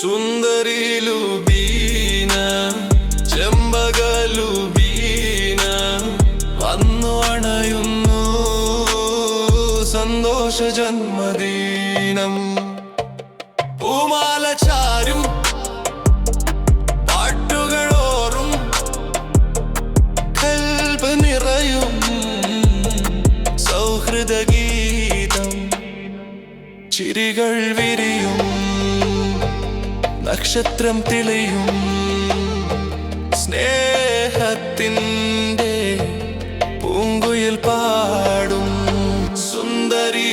സുന്ദരിലു വന്നു സന്തോഷ ജന്മദീനം പൂമാല ചാരും പാട്ടുകളോറും കൽപ്പ് നിറയും സൗഹൃദഗീതം ചിരികൾ വിരിയും. നക്ഷത്രം തിളയും. സ്നേഹത്തിന്റെ പൂങ്കുയിൽ പാടും. സുന്ദരി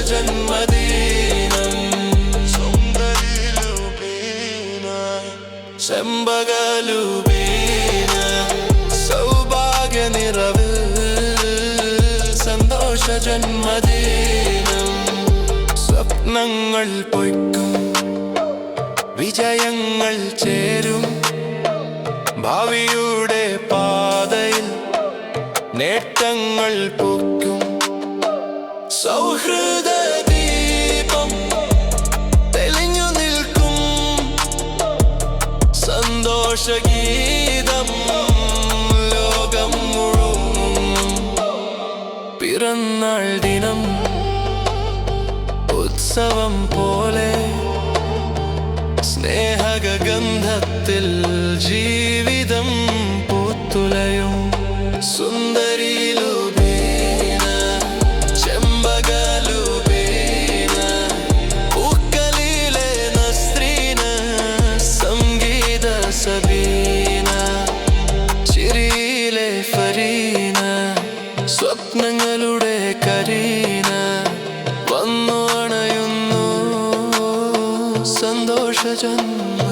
ജന്മദിനം സന്തോഷ ജന്മദിനം സ്വപ്നങ്ങൾ പൊയ്ക്കും വിജയങ്ങൾ ചേരും. ഭാവിയുടെ പാതയിൽ നേട്ടങ്ങൾ പൊക്കും. സൗഹൃദ തെളിഞ്ഞു നിൽക്കും. സന്തോഷഗീതം ഉത്സവം പോലെ സ്നേഹഗന്ധത്തിൽ ജീവിതം പൂത്തുലയും. സുന്ദരി ലൂബീന ചെമ്പകലൂബീന പൂക്കളിലെ നസ്രീന സംഗീത സബീന ചിരിയിലെ ഫരീന സ്വപ്നങ്ങളുടെ കരീന. വന്നു അണയുന്നു സന്തോഷ ജന്മ